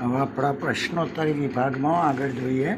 હવે આપણા પ્રશ્નોત્તરી વિભાગમાં આગળ જોઈએ.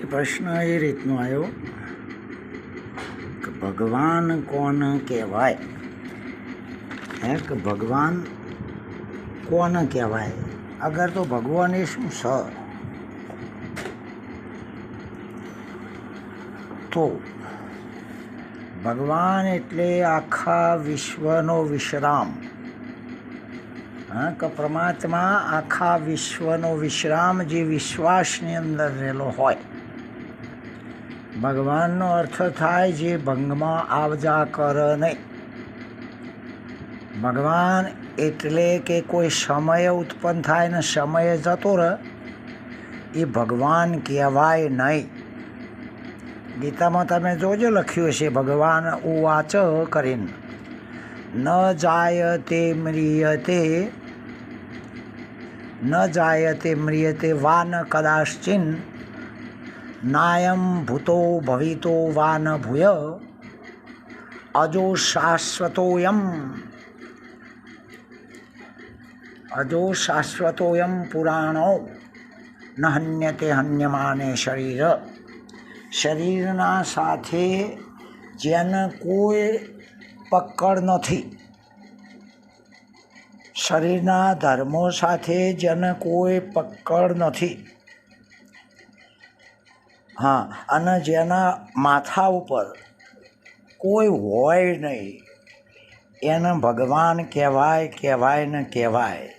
એ પ્રશ્ન એ રીતનો આવ્યો કે ભગવાન કોણ કહેવાય? હે, કે ભગવાન કોણ કહેવાય? અગર તો ભગવાન એ શું સ? તો ભગવાન એટલે આખા વિશ્વનો વિશ્રામ. હા કે પરમાત્મા આખા વિશ્વનો વિશ્રામ જે વિશ્વાસની અંદર રહેલો હોય, ભગવાનનો અર્થ થાય જે ભંગમાં આવજા કર નહીં. ભગવાન એટલે કે કોઈ સમય ઉત્પન્ન થાય ને સમય જતો રહે, એ ભગવાન કહેવાય નહીં. ગીતામાં તમે જોજો લખ્યું છે ભગવાન ઉવાચ કરીને, ન જાય તે, મ્રિયતે ન જાયતે મ્રિયતે વા ન કદાશ્ચિન નાયમ ભૂતો ભવિતો વા ન ભૂય અજો શાશ્વતોયમ અજો શાશ્વતોયમ પુરાણો ન હન્યતે હન્યમાને શરીર શરીરના સાથે જેને કોઈ પકડ નથી શરીરના ધર્મો સાથે જેને કોઈ પકડ નથી. હા, અને જેના માથા ઉપર કોઈ હોય નહીં. એને ભગવાન કહેવાય કહેવાય ને કહેવાય.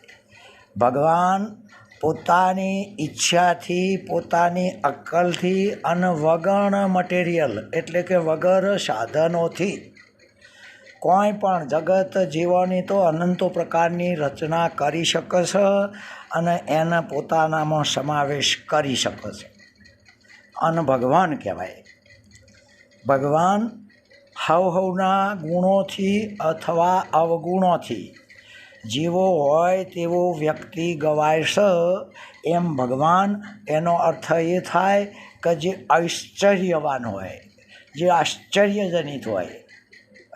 ભગવાન પોતાની ઈચ્છાથી, પોતાની અક્કલથી અને વગર મટીરિયલ એટલે કે વગર સાધનોથી કોઈ પણ જગત જીવોની તો અનંતો પ્રકારની રચના કરી શકે છે અને એને પોતાનામાં સમાવેશ કરી શકે છે. અને ભગવાન કહેવાય. ભગવાન હવ હવના ગુણોથી અથવા અવગુણોથી જીવો હોય તેવો વ્યક્તિ ગવાય છે. એમ ભગવાન એનો અર્થ એ થાય કે જે ઐશ્ચર્યવાન હોય, જે આશ્ચર્યજનિત હોય,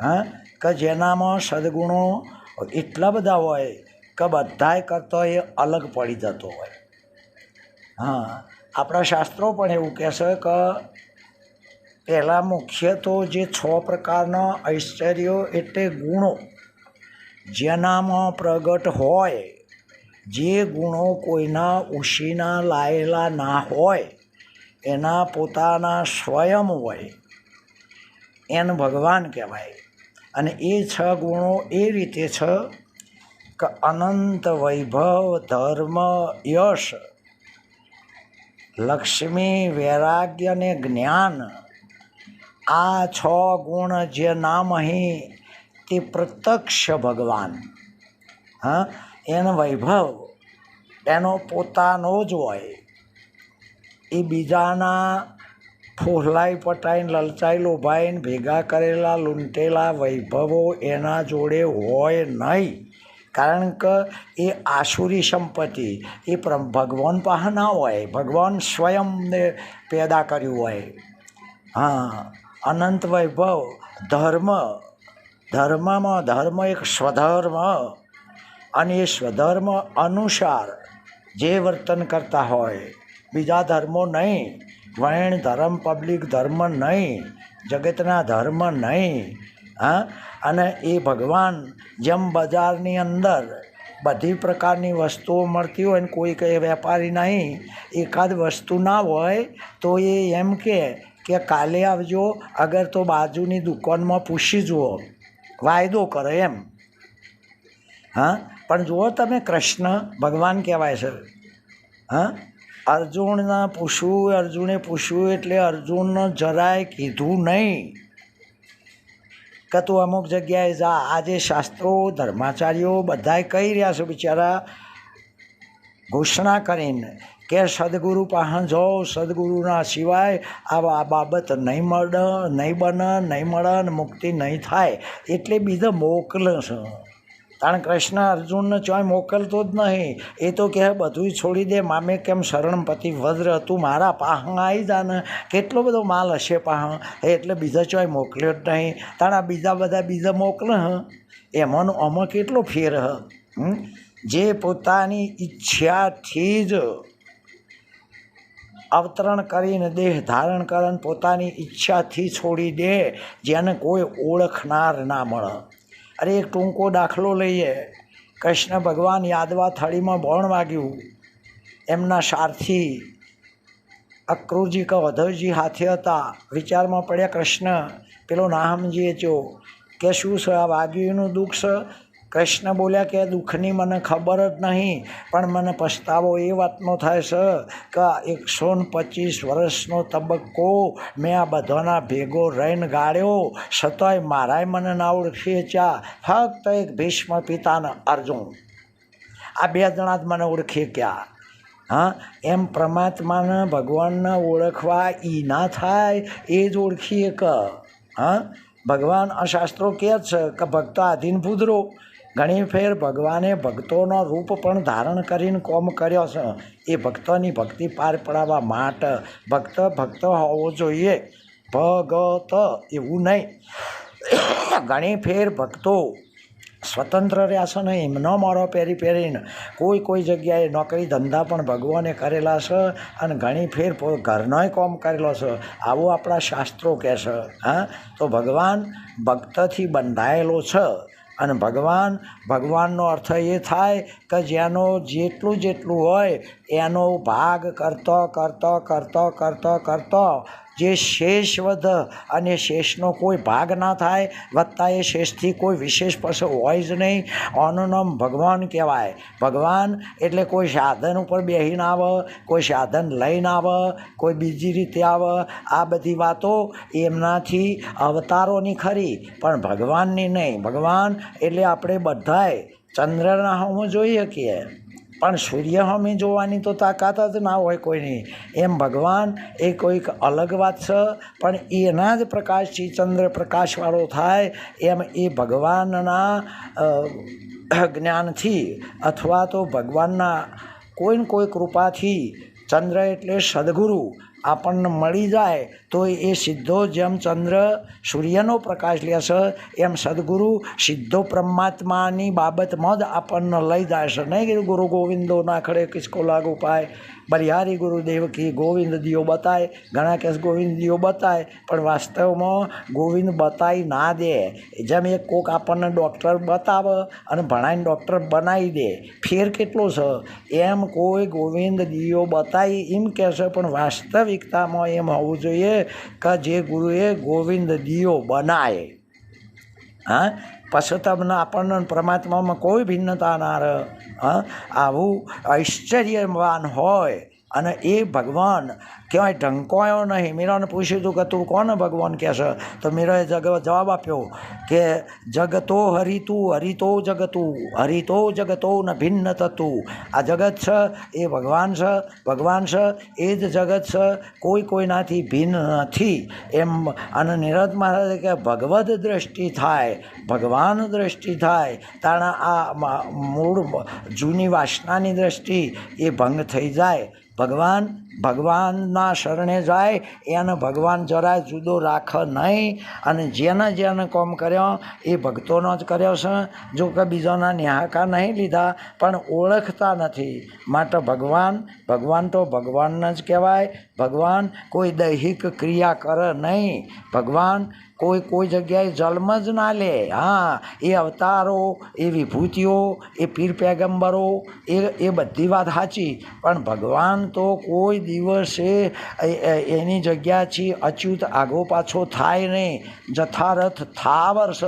હા? કે જેનામાં સદગુણો એટલા બધા હોય કે બધાએ કરતો એ અલગ પડી જતો હોય. હા, આપણા શાસ્ત્રો પણ એવું કહેશે કે પહેલાં મુખ્ય તો જે છ પ્રકારના ઐશ્વર્યો એટલે ગુણો, જેનામાં પ્રગટ હોય, જે ગુણો કોઈના ઉશીના લાયેલા ના હોય, એના પોતાના સ્વયં હોય, એને ભગવાન કહેવાય. અને એ છ ગુણો એ રીતે છે કે અનંત વૈભવ ધર્મ યશ, લક્ષ્મી વૈરાગ્ય અને જ્ઞાન. આ છ ગુણ જે નામ અહીં તે પ્રત્યક્ષ ભગવાન. હા, એનો વૈભવ, એનો પોતાનો જ હોય. એ બીજાના ફોહલાઈ પટાઈને લલચાઈ ભાઈને ભેગા કરેલા લૂંટેલા વૈભવો એના જોડે હોય નહીં. કારણ કે એ આસુરી સંપત્તિ, એ ભગવાન પાસે ના હોય. ભગવાન સ્વયંને પેદા કર્યું હોય. હા, અનંત વૈભવ, ધર્મ. ધર્મમાં ધર્મ એક સ્વધર્મ અને એ સ્વધર્મ અનુસાર જે વર્તન કરતા હોય. બીજા ધર્મો નહીં. વર્ણ ધર્મ પબ્લિક ધર્મ નહીં, જગતના ધર્મ નહીં, હા? અને એ ભગવાન જેમ બજારની અંદર બધી પ્રકારની વસ્તુઓ મળતી હોય ને કોઈ કંઈ વેપારી નહીં, એકાદ વસ્તુ ના હોય, તો એ એમ કે કે કાલે આવજો, અગર તો બાજુની દુકાનમાં પૂછી જુઓ, વાયદો કરે એમ. હા? પણ જુઓ તમે કૃષ્ણ ભગવાન કહેવાય છે. હા? અર્જુનના પૂછવું અર્જુને પૂછ્યું એટલે અર્જુનને જરાય કીધું નહીં. કે તું અમુક જગ્યાએ જા, આજે શાસ્ત્રો, ધર્માચાર્યો બધાય કહી રહ્યા છે બિચારા. ઘોષણા કરીને કે સદગુરુ પાસે જાઓ, સદગુરુના સિવાય આ બાબત નહીં મળે, નહીં બને, નહીં મળે મુક્તિ નહીં થાય. એટલે બીજા મોકલે છે. કારણ કૃષ્ણ અર્જુનને ચોય મોકલતો જ નહીં. એ તો કહે બધું છોડી દે, મામે કેમ શરણપતિ વજ્ર તું મારા પાહણ આવી જા ને કેટલો બધો માલ હશે પાહં એટલે બીજા ચોય મોકલ્યો જ નહીં. તાણા બીજા બધા બીજા મોકલે હ. એમાંનો આમાં કેટલો ફેર હ? જે પોતાની ઈચ્છાથી જ અવતરણ કરીને દેહ ધારણ કરન પોતાની ઈચ્છાથી છોડી દે, જેને કોઈ ઓળખનાર ના મળે. અરે એક ટૂંકો દાખલો લઈએ. કૃષ્ણ ભગવાન યાદવા થળીમાં બોણ વાગ્યું. એમના સારથી અક્રૂરજી કે વધવજી હાથે હતા. વિચારમાં પડ્યા, કૃષ્ણ, પેલો નાહમજીએ ચો કે શું છે આ વાગ્યુંનું દુઃખ છે કૃષ્ણ બોલ્યા કે, દુઃખની મને ખબર જ નહીં, પણ મને પસ્તાવો એ વાતનો થાય છે કે એકસો ને પચીસ વર્ષનો તબક્કો મેં આ બધાના ભેગો રહીને ગાળ્યો. છતાંય મારાય મને ના ઓળખીએ ચા. ફક્ત એક ભીષ્મ પિતાને અર્જુન. આ બે જણા જ મને ઓળખી ક્યાં હા, એમ પરમાત્માને ભગવાનને ઓળખવા એ ના થાય, એ જ ઓળખીએ કે હા, ભગવાન આ શાસ્ત્રો કહે છે કે ભક્ત આધીન પૂધરો ઘણી ફેર ભગવાને ભક્તોનો રૂપ પણ ધારણ કરીને કોમ કર્યો છે. એ ભક્તોની ભક્તિ પાર પડાવવા માટે ભક્ત ભક્ત હોવો જોઈએ. ભગત એવું નહીં. ઘણી ફેર ભક્તો સ્વતંત્ર રહ્યા છે ને એમનો મારો પહેરી પહેરીને કોઈ કોઈ જગ્યાએ નોકરી ધંધા પણ ભગવાને કરેલા છે અને ઘણી ફેર ઘરનોય કોમ કરેલો છે. આવું આપણા શાસ્ત્રો કહે છે, હા? તો ભગવાન ભક્તથી બંધાયેલો છે. અને ભગવાન, ભગવાનનો અર્થ એ થાય કે જેનો જેટલું જેટલું હોય એનો ભાગ કરતો કરતો કરતો કરતો કરતો જે શેષ વધ અને શેષનો કોઈ ભાગ ના થાય, વત્તા એ શેષથી કોઈ વિશેષ પાસે હોય જ નહીં. આનું નામ ભગવાન કહેવાય. ભગવાન એટલે કોઈ સાધન ઉપર બેસીને આવે, કોઈ સાધન લઈને આવે, કોઈ બીજી રીતે આવે. આ બધી વાતો એમનાથી અવતારોની ખરી, પણ ભગવાનની નહીં. ભગવાન એટલે આપણે બધાએ ચંદ્રના હોવું જોઈ શકીએ. પણ સૂર્ય હમી જોવાની તો તાકાત જ ના હોય કોઈની. એમ ભગવાન એ કોઈક અલગ વાત છે, પણ એના જ પ્રકાશથી ચંદ્ર પ્રકાશવાળો થાય એમ એ ભગવાનના જ્ઞાનથી અથવા તો ભગવાનના કોઈને કોઈ કૃપાથી ચંદ્ર એટલે સદગુરુ આપણને મળી જાય, તો એ સીધો જેમ ચંદ્ર સૂર્યનો પ્રકાશ લેશે એમ સદગુરુ સીધો પરમાત્માની બાબતમાં જ આપણને લઈ જાય છે. નહીં ગુરુ ગોવિંદો નાખડે કિસકો લાગુ પાય. બલિહારી ગુરુદેવ કી ગોવિંદ દિયો બતાય ઘણા કેસ ગોવિંદ દિયો બતાય, પણ વાસ્તવમાં ગોવિંદ બતાવી ના દે. જેમ એક કોક આપણને ડૉક્ટર બતાવે અને ભણાવીને ડૉક્ટર બનાવી દે, ફેર કેટલો છે? એમ કોઈ ગોવિંદ દિયો બતાવી એમ કહેશે પણ વાસ્તવિકતામાં એમ હોવું જોઈએ કે જે ગુરુએ ગોવિંદ દિયો બનાય. હા? પછી તમને આપણને પરમાત્મામાં કોઈ ભિન્નતા ના રહે હા? આવું ઐશ્વર્યવાન હોય અને એ ભગવાન કહેવાય, ઢંકોયો નહીં. મીરાને પૂછ્યું હતું કે, તું કોને ભગવાન કહેશે તો મીરાએ જગ, જવાબ આપ્યો કે, જગતો હરિતું, હરિતો જગતું, હરિતો જગતો ન ભિન્ન થતું આ જગત છે, એ ભગવાન છે ભગવાન છે, એ જ જગત છે, કોઈ કોઈનાથી ભિન્ન નથી. એમ, અને નિરત મહારાજે કે, ભગવદ દ્રષ્ટિ થાય, ભગવાન દ્રષ્ટિ થાય. તાણા આ મૂળ જૂની વાસનાની દ્રષ્ટિ એ ભંગ થઈ જાય. ભગવાન ભગવાનના શરણે જાય, એને ભગવાન જરાય જુદો રાખે નહીં. અને જેને જેને કોમ કર્યો, એ ભક્તોનો જ કર્યો છે. જો કે બીજાના નિહાકા નહીં લીધા, પણ ઓળખતા નથી. માટે ભગવાન ભગવાન તો ભગવાનને જ કહેવાય. ભગવાન કોઈ દૈહિક ક્રિયા કરે નહીં. ભગવાન કોઈ કોઈ જગ્યાએ જન્મ જ ના લે. હા, એ અવતારો, એ વિભૂતિઓ, એ પીર પેગંબરો, એ એ બધી વાત સાચી. પણ ભગવાન તો કોઈ દિવસે એની જગ્યાથી અચ્યુત આગો પાછો થાય નહીં. જથારથ થા વર્ષ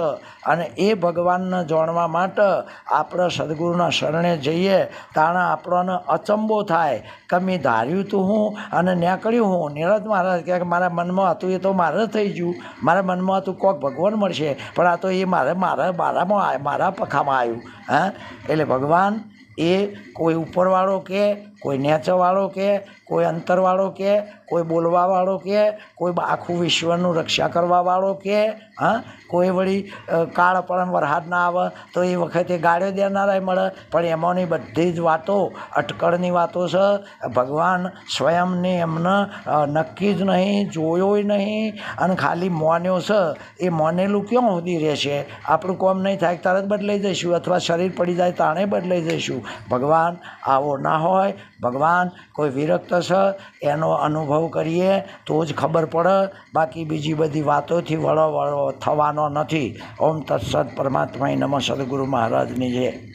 અને એ ભગવાનને જાણવા માટે આપણે સદગુરુના શરણે જઈએ, તાણે આપણને અચંબો થાય. કે મેં ધાર્યું તું હું અને નીકળ્યું હું. નિરજ મહારાજ કે મારા મનમાં હતું, એ તો મારે થઈ ગયું. મારા મનમાં હતું, કોક ભગવાન મળશે. પણ આ તો એ મારે, મારા, મારામાં મારા પખામાં આવ્યું. હા? એટલે ભગવાન એ કોઈ ઉપરવાળો કે, કોઈ નેચવાળો કે, કોઈ અંતરવાળો કે, કોઈ બોલવાવાળો કે, કોઈ આખું વિશ્વનું રક્ષા કરવાવાળો કે, હા? કોઈ વળી કાળ પણ વરસાદ ના આવે, તો એ વખતે ગાળ્યો દેનારાય મળે. પણ એમાંની બધી જ વાતો, અટકળની વાતો છે. ભગવાન સ્વયંને એમને નક્કી જ નહીં, જોયોય નહીં, અને ખાલી મોન્યો છે. એ મોનેલું ક્યાં સુધી રહેશે? આપણું કોમ નહીં થાય, તરત બદલાઈ જઈશું, અથવા શરીર પડી જાય, તાણે બદલાઈ જઈશું. ભગવાન આવો ના હોય, ભગવાન કોઈ વિરક્ત છે, એનો અનુભવ કરીએ તો જ ખબર પડે. બાકી બીજી બધી વાતોથી વળો વળો થવાનો નથી. ઓમ તત્સદ પરમાત્મા નમઃ સદગુરુ મહારાજની જય.